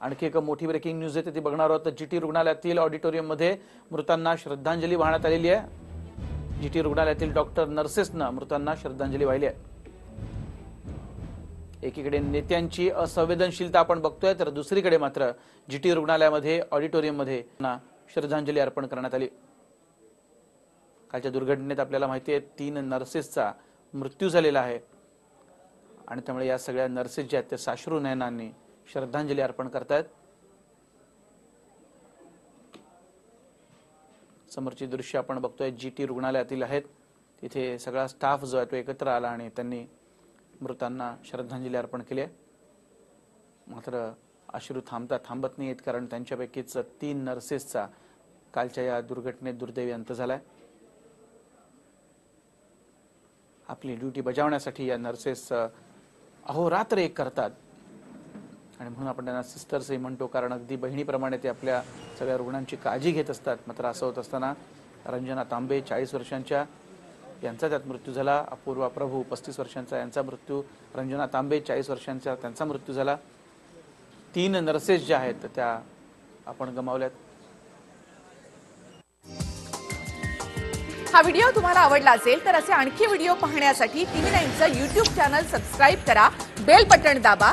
आणखी एक मोठी ब्रेकिंग न्यूज येते ती बघणार आहोत. जीटी रुग्णालयातील ऑडिटोरियममध्ये मृतांना श्रद्धांजली वाहण्यात आलेली आहे. जीटी रुग्णालयातील डॉक्टर नर्सेसनं मृतांना श्रद्धांजली वाहिली आहे. एकीकडे नेत्यांची असंवेदनशीलता आपण बघतोय तर दुसरीकडे मात्र जीटी रुग्णालयामध्ये ऑडिटोरियममध्ये ना श्रद्धांजली अर्पण करण्यात आली. कालच्या दुर्घटनेत आपल्याला माहिती आहे तीन नर्सेसचा मृत्यू झालेला आहे. आणि त्यामुळे या सगळ्या नर्सेस ज्या आहेत त्या साश्रू नयनांनी श्रद्धांजली अर्पण करतायत. समोरची दृश्य आपण बघतोय जी टी रुग्णालयातील आहेत. तिथे सगळा स्टाफ जो आहे तो एकत्र आला आणि त्यांनी मृतांना श्रद्धांजली अर्पण केली आहे. मात्र अश्रू थांबता थांबत नाही आहेत कारण त्यांच्यापैकीच तीन नर्सेसचा कालच्या या दुर्घटनेत दुर्दैवी अंत झालाय. आपली ड्युटी बजावण्यासाठी या नर्सेस अहोरात्र एक करतात. आणि म्हणून आपण त्यांना सिस्टर्सही म्हणतो कारण अगदी बहिणीप्रमाणे ते आपल्या सगळ्या रुग्णांची काळजी घेत असतात. मात्र असं होत असताना रंजना तांबे चाळीस वर्षांच्या यांचा त्यात मृत्यू झाला. अपूर्वा प्रभू पस्तीस वर्षांचा यांचा मृत्यू. रंजना तांबे चाळीस वर्षांचा त्यांचा मृत्यू झाला. तीन नर्सेस ज्या आहेत त्या आपण गमावल्यात. हा व्हिडिओ तुम्हाला आवडला असेल तर असे आणखी व्हिडिओ पाहण्यासाठी टीव्ही नाईनचं युट्यूब चॅनल सबस्क्राईब करा. बेल बटण दाबा.